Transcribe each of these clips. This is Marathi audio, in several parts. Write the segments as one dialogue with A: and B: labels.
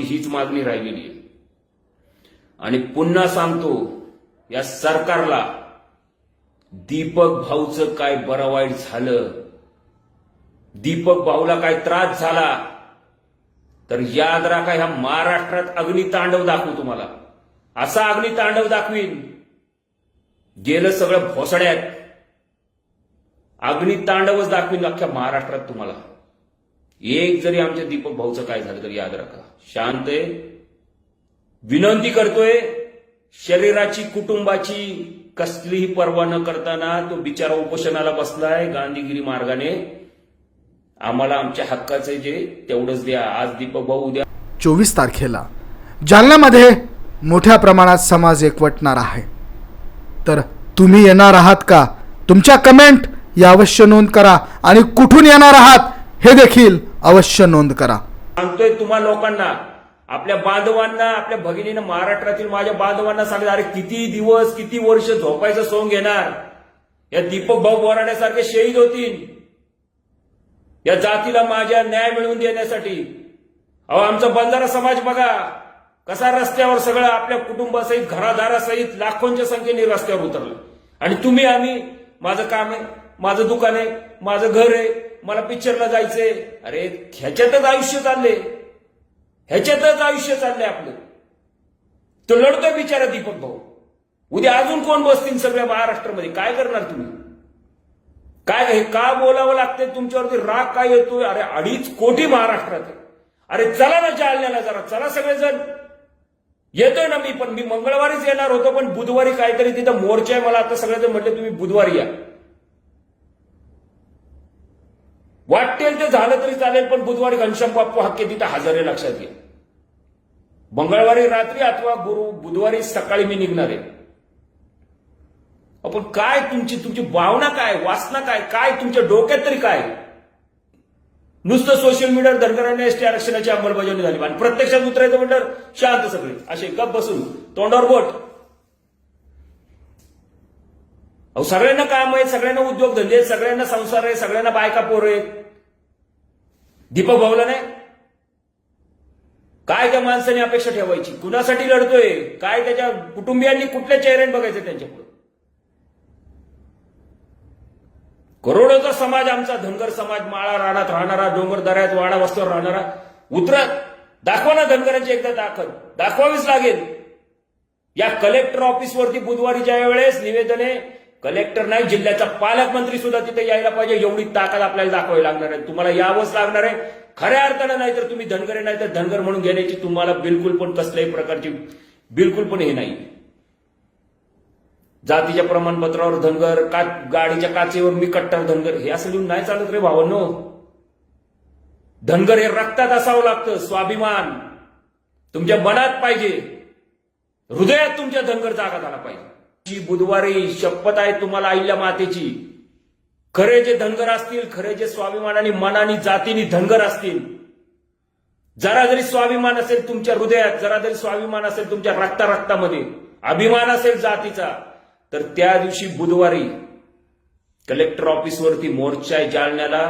A: हीच मागणी राहिलेली आहे. आणि पुन्हा सांगतो या सरकारला दीपक भाऊचं काय बरं वाईट झालं दीपक भाऊला काय त्रास झाला तर याद राखा ह्या महाराष्ट्रात अग्नितांडव दाखवू तुम्हाला. असा अग्नितांडव दाखवीन. गेलं सगळं भोसड्यात. अग्नितांडवच दाखवीन अख्ख्या महाराष्ट्रात तुम्हाला. एक जरी आमच्या दीपक भाऊचं काय झालं तरी याद राखा. शांत आहे. विनंती करतोय शरीराची कुटुंबाची कसलीही पर्वा न करताना तो बिचारा उपोषणाला बसलाय गांधीगिरी मार्गाने. आम्हाला आमच्या हक्काचे जे तेवढंच द्या. आज दीपक भाऊ उद्या
B: चोवीस तारखेला जालन्यामध्ये मोठ्या प्रमाणात समाज एकवटणार आहे. तर तुम्ही येणार आहात का? तुमच्या कमेंट या अवश्य नोंद करा. आणि कुठून येणार आहात हे देखील अवश्य नोंद करा.
A: सांगतोय तुम्हा लोकांना आपल्या बांधवांना आपल्या भगिनीनं महाराष्ट्रातील माझ्या बांधवांना सांगितलं अरे किती दिवस किती वर्ष झोपायचं सोंग घेणार? या दीपक भाऊ बोराण्यासारखे शहीद होतील. या जातीला माझ्या न्याय मिळवून देण्यासाठी. अहो आमचा बंजारा समाज बघा कसा रस्त्यावर सगळं आपल्या कुटुंबासहित घरादारासहित लाखोंच्या संख्येने रस्त्यावर उतरलं. आणि तुम्ही आम्ही माझं काम आहे माझं दुकान आहे माझं घर आहे मला पिक्चरला जायचंय. अरे ह्याच्यातच आयुष्य चालले ह्याच्यातच आयुष्य चाललंय आपलं. तो लढतोय बिचारा दीपक भाऊ. उद्या अजून कोण बसतील सगळ्या महाराष्ट्रामध्ये? काय करणार तुम्ही? काय हे का बोलावं लागतंय तुमच्यावरती? राग काय येतोय? अरे अडीच कोटी महाराष्ट्रात आहे. अरे चला ना जालन्याला जरा. चला सगळेजण. येतोय ना मी पण मी मंगळवारीच येणार होतो पण बुधवारी काहीतरी तिथं मोर्चा आहे. मला आता सगळेजण म्हटले तुम्ही बुधवारी या. वाटेल ते झालं तरी चालेल पण बुधवारी घनश्याम बाप्पू हक्के तिथं हजर आहे लक्षात घ्या मंगळवारी रात्री अथवा गुरु बुधवारी सकाळी मी निघणार आहे. आपण काय तुमची तुमची भावना काय वासना काय काय तुमच्या डोक्यात तरी काय? नुसतं सोशल मीडियावर धनगरांनी एसटी आरक्षणाची अंमलबजावणी झाली. आणि प्रत्यक्षात उतरायचं म्हणल्यावर शांत सगळे. असे गप बसून तोंडावर बोट. अहो सगळ्यांना काम आहे सगळ्यांना उद्योग धंदे आहेत सगळ्यांना संसार आहे सगळ्यांना बायका पोर आहेत. दीपक भाऊला नाही? काय त्या माणसाने अपेक्षा ठेवायची? कुणासाठी लढतोय? काय त्याच्या कुटुंबियांनी कुठल्या चेहऱ्याने बघायचं त्यांच्याकडून करोडोचा समाज आमचा धनगर समाज माळा राणात राहणारा डोंगर दऱ्यात वाडा वस्त्यावर राहणारा. उतरत दाखवा ना धनगरांची एकदा दाखल. दाखवावीच लागेल. या कलेक्टर ऑफिसवरती बुधवारी ज्या वेळेस निवेदने कलेक्टर नाही जिल्ह्याचा पालकमंत्री सुद्धा तिथे यायला पाहिजे. एवढी ताकद आपल्याला दाखवावी लागणार आहे. तुम्हाला यावंच लागणार आहे. खऱ्या अर्थानं नाही तर तुम्ही धनगरे नाही तर धनगर म्हणून घेण्याची तुम्हाला बिलकुल पण कसल्याही प्रकारची बिलकुल पण हे नाही. जातीच्या प्रमाणपत्रावर धनगर का गाडीच्या काचेवर मी कट्टर धनगर हे असं लिहून नाही चालत रे भावांनो. धनगर हे रक्तात असावं लागतं स्वाभिमान. तुमच्या मनात पाहिजे. हृदयात तुमच्या धनगर जागा झाला पाहिजे. ची बुधवारी शपथ आहे तुम्हाला आईल्या मातेची. खरे जे धनगर असतील खरे जे स्वाभिमानाने मनाने जातीने धनगर असतील. जरा जरी स्वाभिमान असेल तुमच्या हृदयात जरा जरी स्वाभिमान असेल तुमच्या रक्ता रक्तामध्ये अभिमान असेल जातीचा तर त्या दिवशी बुधवारी कलेक्टर ऑफिसवरती मोर्चा आहे जालन्याला.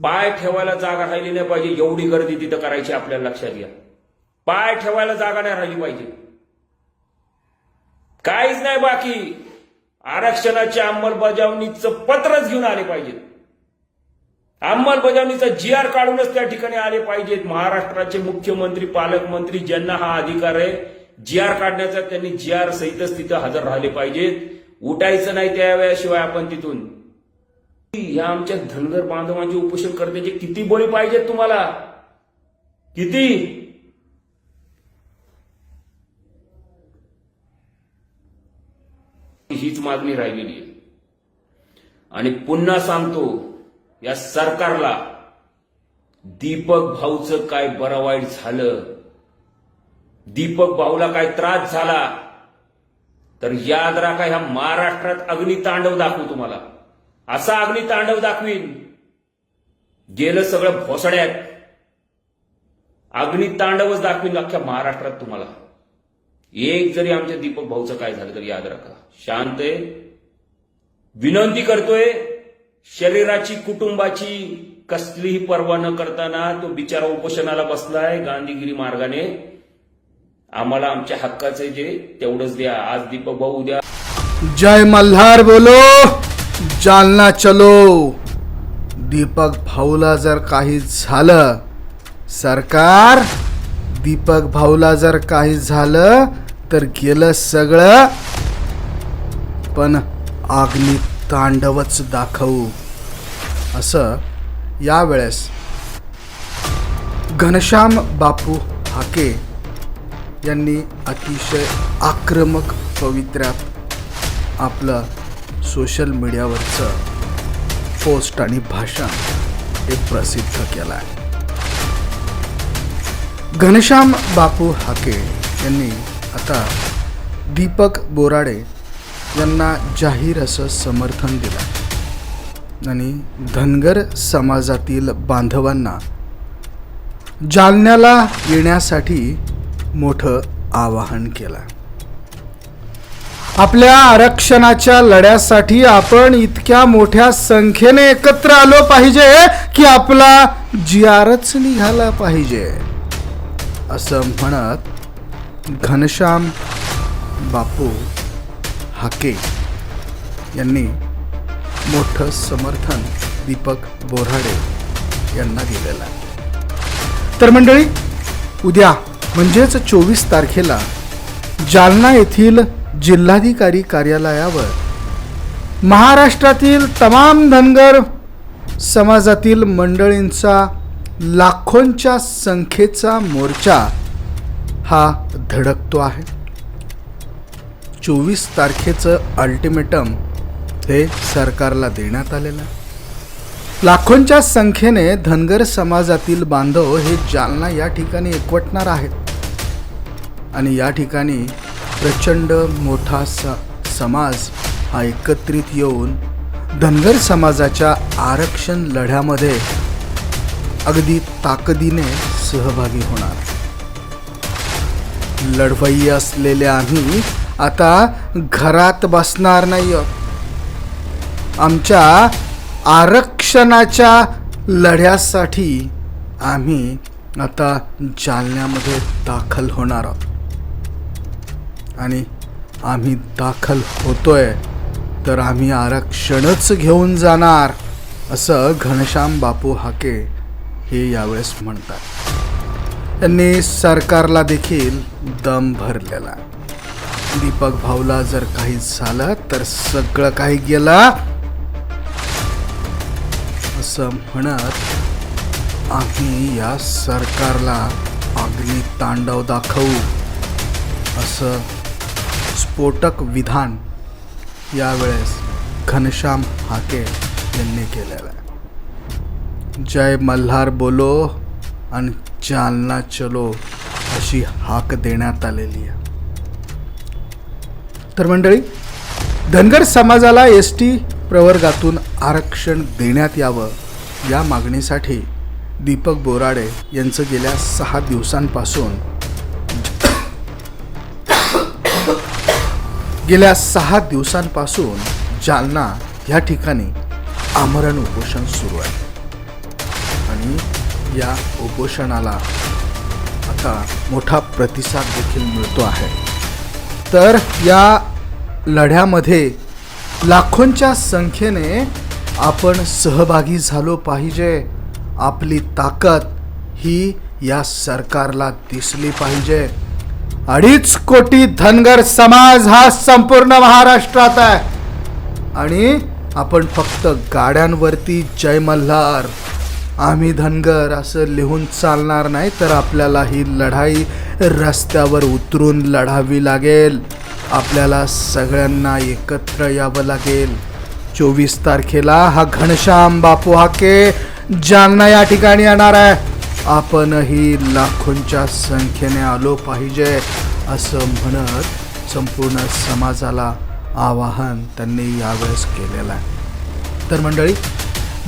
A: पाय ठेवायला जागा राहिली नाही पाहिजे एवढी गर्दी तिथं करायची आपल्याला लक्षात घ्या. पाय ठेवायला जागा नाही राहिली पाहिजे. काहीच नाही बाकी. आरक्षणाच्या अंमलबजावणीचं पत्रच घेऊन आले पाहिजेत. अंमलबजावणीचा जी आर काढूनच त्या ठिकाणी आले पाहिजेत. महाराष्ट्राचे मुख्यमंत्री पालकमंत्री ज्यांना हा अधिकार आहे जी आर काढण्याचा त्यांनी जी आर सहितच तिथं हजर राहिले पाहिजेत. उठायचं नाही त्यावेळेशिवाय आपण तिथून. ह्या आमच्या धनगर बांधवांचे उपोषण करण्याचे किती बळी पाहिजेत तुम्हाला? किती? हीच मागणी राहिलेली आहे. आणि पुन्हा सांगतो या सरकारला दीपक भाऊचं काय बरं वाईट झालं दीपक भाऊला काय त्रास झाला तर याद राखा ह्या महाराष्ट्रात अग्नितांडव दाखवू तुम्हाला. असा अग्नितांडव दाखवीन. गेलं सगळं भोसड्यात. अग्नितांडवच दाखवीन अख्ख्या महाराष्ट्रात तुम्हाला. एक जरी आमच्या दीपक भाऊचं काय झालं तरी याद राखा. शांत आहे. विनंती करतोय शरीराची कुटुंबाची कसलीही पर्वा न करताना तो बिचारा उपोषणाला बसलाय गांधीगिरी मार्गाने. आम्हाला आमच्या हक्काचे जे तेवढंच द्या. आज दीपक भाऊ उद्या
B: जय मल्हार बोलो. जालना चलो. दीपक भाऊला जर काही झालं सरकार दीपक भाऊला जर काही झालं तर गेलं सगळं. पण आग्नी तांडवच दाखवू. असं यावेळेस घनश्याम बापू हाके यांनी अतिशय आक्रमक पवित्र्यात आपलं सोशल मीडियावरचं पोस्ट आणि भाषण हे प्रसिद्ध केलं आहे घनश्याम बापू हाके यांनी आता दीपक बोराडे यांना जाहीर असं समर्थन दिलं. आणि धनगर समाजातील बांधवांना जालन्याला येण्यासाठी मोठं आवाहन केलं. आपल्या आरक्षणाच्या लढ्यासाठी आपण इतक्या मोठ्या संख्येने एकत्र आलो पाहिजे की आपला जियारच निघाला पाहिजे. असं म्हणत घनश्याम बापू हाके यांनी मोठं समर्थन दीपक बोराडे यांना दिलेलं आहे. तर मंडळी उद्या म्हणजेच चोवीस तारखेला जालना येथील जिल्हाधिकारी कार्यालयावर महाराष्ट्रातील तमाम धनगर समाजातील मंडळींचा लाखोंच्या संख्येचा मोर्चा हा धडकतो आहे. चोवीस तारखेचं अल्टिमेटम हे सरकारला देण्यात आलेलं आहे. लाखोंच्या संख्येने धनगर समाजातील बांधव हे जालना या ठिकाणी एकवटणार आहेत. आणि या ठिकाणी प्रचंड मोठा स समाज हा एकत्रित येऊन धनगर समाजाच्या आरक्षण लढ्यामध्ये अगदी ताकदीने सहभागी होणार. लढवई असलेले आम्ही आता घरात बसणार नाही आमच्या आरक्षणाच्या लढ्यासाठी आम्ही आता जालन्यामध्ये दाखल होणार आहोत. आणि आम्ही दाखल होतोय तर आम्ही आरक्षणच घेऊन जाणार असं घनश्याम बापू हाके हे यावेळेस म्हणतात. त्यांनी सरकारला देखील दम भरलेला. दीपक भाऊला जर काही झालं तर सगळं काही गेला. असं म्हणत आम्ही या सरकारला अग्नी तांडव दाखवू. असं स्फोटक विधान यावेळेस घनश्याम हाके यांनी केलेलं आहे. जय मल्हार बोलो आणि जालना चलो अशी हाक देण्यात आलेली आहे. तर मंडळी धनगर समाजाला एस टी प्रवर्गातून आरक्षण देण्यात यावं या मागणीसाठी दीपक बोराडे यांचं गेल्या सहा दिवसांपासून गेल्या सहा दिवसांपासून जालना ह्या ठिकाणी आमरण उपोषण सुरू आहे. या उपोषणाला आता मोठा प्रतिसाद देखील मिळतो आहे. तर या लढ्यामध्ये लाखोंच्या संख्येने आपण सहभागी झालो पाहिजे. आपली ताकद ही या सरकारला दिसली पाहिजे. अडीच कोटी धनगर समाज हा संपूर्ण महाराष्ट्रात आहे. आणि आपण फक्त गाड्यांवरती जय मल्हार. आम्ही धनगर असं लिहून चालणार नाही तर आपल्याला ही लढाई रस्त्यावर उतरून लढावी लागेल. आपल्याला सगळ्यांना एकत्र यावं लागेल. चोवीस तारखेला हा घनश्याम बापू हाके जालना या ठिकाणी येणार आहे. आपणही लाखोंच्या संख्येने आलो पाहिजे असं म्हणत संपूर्ण समाजाला आवाहन त्यांनी यावेळेस केलेलं आहे. तर मंडळी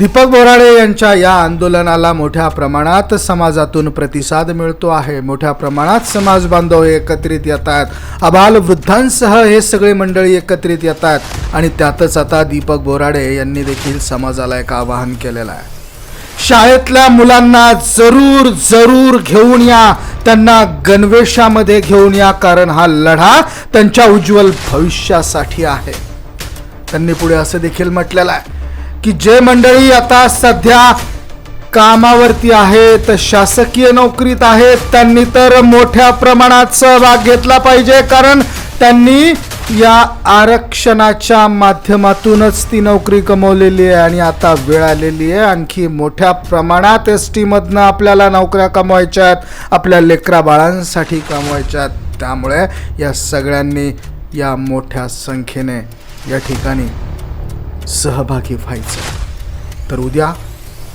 B: दीपक बोराडे यांच्या या आंदोलनाला मोठ्या प्रमाणात समाजातून प्रतिसाद मिळतो आहे. मोठ्या प्रमाणात समाज बांधव एकत्रित येत आहेत. अबाल वृद्धांसह हे सगळे मंडळी एकत्रित येत आहेत. आणि त्यातच आता दीपक बोराडे यांनी देखील समाजाला एक आवाहन केलेलं आहे. शाळेतल्या मुलांना जरूर जरूर घेऊन या. त्यांना गणवेशामध्ये घेऊन या कारण हा लढा त्यांच्या उज्ज्वल भविष्यासाठी आहे. त्यांनी पुढे असं देखील म्हटलेलं आहे. की जे मंडळी आता सध्या कामावरती आहेत शासकीय नोकरीत आहेत त्यांनी तर मोठ्या प्रमाणात सहभाग घेतला पाहिजे कारण त्यांनी या आरक्षणाच्या माध्यमातूनच ती नोकरी कमवलेली आहे आणि आता वेळ आलेली आहे. आणखी मोठ्या प्रमाणात एस टीमधनं आपल्याला नोकऱ्या कमवायच्या आहेत आपल्या लेकरा बाळांसाठी कमवायच्या आहेत. त्यामुळे या सगळ्यांनी या मोठ्या संख्येने या ठिकाणी सहभागी व्हायचं. तर उद्या